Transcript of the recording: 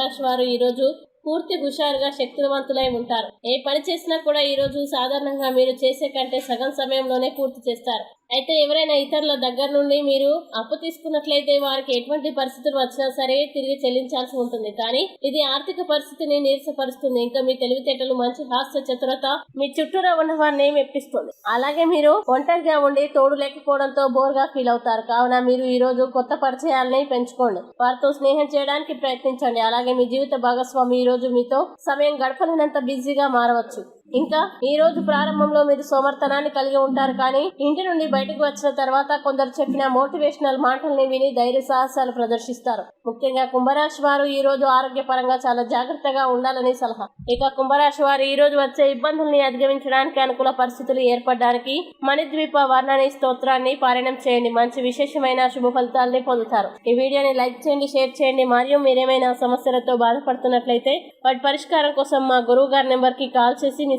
కుంభరాశి వారు ఈరోజు పూర్తి హుషారుగా శక్తివంతులై ఉంటారు. ఏ పని చేసినా కూడా ఈ రోజు సాధారణంగా మీరు చేసే కంటే సగం సమయంలోనే పూర్తి చేస్తారు. అయితే ఎవరైనా ఇతరుల దగ్గర నుండి మీరు అప్పు తీసుకున్నట్లయితే వారికి ఎటువంటి పరిస్థితులు వచ్చినా సరే తిరిగి చెల్లించాల్సి ఉంటుంది. కానీ ఇది ఆర్థిక పరిస్థితిని నీరసపరుస్తుంది. ఇంకా మీ తెలివితేటలు మంచి హాస్య చతురత మీ చుట్టూరా ఉన్న వారిని మెప్పిస్తుంది. అలాగే మీరు ఒంటరిగా ఉండి తోడు లేకపోవడంతో బోర్గా ఫీల్ అవుతారు. కావున మీరు ఈ రోజు కొత్త పరిచయాలని పెంచుకోండి. వారితో స్నేహం చేయడానికి ప్రయత్నించండి. అలాగే మీ జీవిత భాగస్వామి ఈ రోజు మీతో సమయం గడపలేనంత బిజీగా మారవచ్చు. ఇంకా ఈ రోజు ప్రారంభంలో మీరు సోమర్థనాన్ని కలిగి ఉంటారు కానీ ఇంటి నుండి బయటకు వచ్చిన తర్వాత కొందరు చెప్పిన మోటివేషనల్ మాటల్ని విని ధైర్య సాహసాలు ప్రదర్శిస్తారు. ముఖ్యంగా కుంభరాశి వారు ఈ రోజు ఆరోగ్యపరంగా చాలా జాగ్రత్తగా ఉండాలని సలహా. ఇక కుంభరాశి వారు ఈ రోజు వచ్చే ఇబ్బందుల్ని అధిగమించడానికి అనుకూల పరిస్థితులు ఏర్పడడానికి మణిద్వీప వర్ణని స్తోత్రాన్ని పారాయణం చేయండి. మంచి విశేషమైన శుభ ఫలితాలని పొందుతారు. ఈ వీడియోని లైక్ చేయండి షేర్ చేయండి. మరియు మీరేమైనా సమస్యలతో బాధపడుతున్నట్లయితే వాటి పరిష్కారం కోసం మా గురువు గారి నెంబర్కి కాల్ చేసి మీ